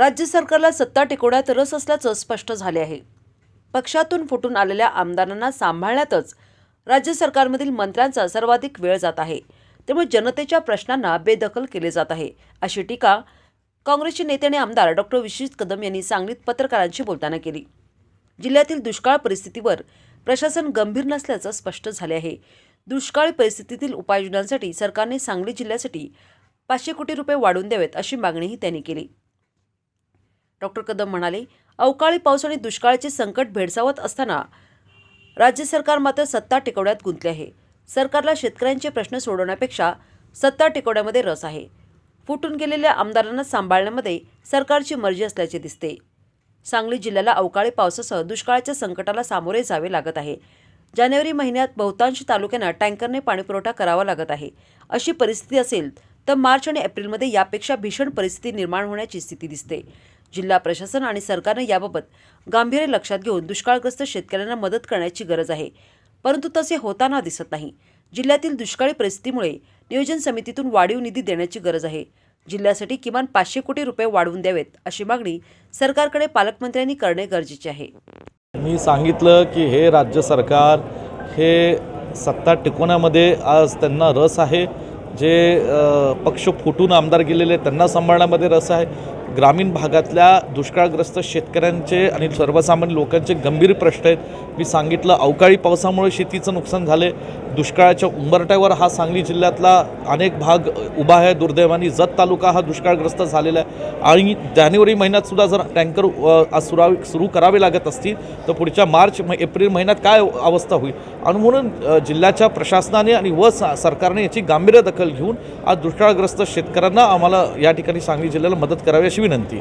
राज्य सरकारला सत्ता टिकवण्यात रस असल्याचं स्पष्ट झाले आहे. पक्षातून फुटून आलेल्या आमदारांना सांभाळण्यातच राज्य सरकारमधील मंत्र्यांचा सर्वाधिक वेळ जात आहे. त्यामुळे जनतेच्या प्रश्नांना बेदखल केले जात आहे अशी टीका काँग्रेसचे नेते आणि आमदार डॉक्टर विश्वजित कदम यांनी सांगलीत पत्रकारांशी बोलताना केली. जिल्ह्यातील दुष्काळ परिस्थितीवर प्रशासन गंभीर नसल्याचं स्पष्ट झाले आहे. दुष्काळी परिस्थितीतील उपाययोजनांसाठी सरकारने सांगली जिल्ह्यासाठी पाचशे कोटी रुपये वाढवून द्यावेत अशी मागणीही त्यांनी केली. डॉक्टर कदम म्हणाले अवकाळी पाऊस आणि दुष्काळाचे संकट भेडसावत असताना राज्य सरकार मात्र सत्ता टिकवण्यात गुंतले आहे. सरकारला शेतकऱ्यांचे प्रश्न सोडवण्यापेक्षा सत्ता टिकवण्यामध्ये रस आहे. फुटून गेलेल्या आमदारांना सांभाळण्यामध्ये सरकारची मर्जी असल्याचे दिसते. सांगली जिल्ह्याला अवकाळी पावसासह दुष्काळाच्या संकटाला सामोरे जावे लागत आहे. जानेवारी महिन्यात बहुतांश तालुक्यांना टँकरने पाणीपुरवठा करावा लागत आहे. अशी परिस्थिती असेल तर मार्च आणि एप्रिलमध्ये यापेक्षा भीषण परिस्थिती निर्माण होण्याची स्थिती दिसते. जिल्हा प्रशासन आणि सरकारनं याबाबत गांभीर्य लक्षात घेऊन दुष्काळग्रस्त शेतकऱ्यांना मदत करण्याची गरज आहे. परंतु तसे होताना दिसत नाही. जिल्ह्यातील दुष्काळी परिस्थितीमुळे नियोजन समितीतून वाढीव निधी देण्याची गरज आहे. जिल्ह्यासाठी किमान पाचशे कोटी रुपये वाढवून द्यावेत अशी मागणी सरकारकडे पालकमंत्र्यांनी करणे गरजेचे आहे. मी सांगितलं की हे राज्य सरकार हे सत्ता टिकवण्यामध्ये आज त्यांना रस आहे. जे पक्ष फुटून आमदार गेलेले त्यांना सांभाळण्यामध्ये रस आहे. ग्रामीण भागातल्या दुष्काळग्रस्त शेतकऱ्यांचे आणि सर्वसामान्य लोकांचे गंभीर प्रश्न आहेत. मी सांगितलं अवकाळी पावसामुळे शेतीचं नुकसान झाले दुष्काळाच्या उंबरट्यावर हा सांगली जिल्ह्यातला अनेक भाग उभा आहे. दुर्दैवाने जत तालुका हा दुष्काळग्रस्त झालेला आहे. आणि जानेवारी महिन्यात सुद्धा जर टँकर अ, आज सुरू करावे लागत असतील तर पुढच्या मार्च म एप्रिल महिन्यात काय अवस्था होईल? आणि म्हणून जिल्ह्याच्या प्रशासनाने आणि व सरकारने याची गांभीर्य दखल घेऊन आज दुष्काळग्रस्त शेतकऱ्यांना आम्हाला या ठिकाणी सांगली जिल्ह्याला मदत करावी अशी विनंती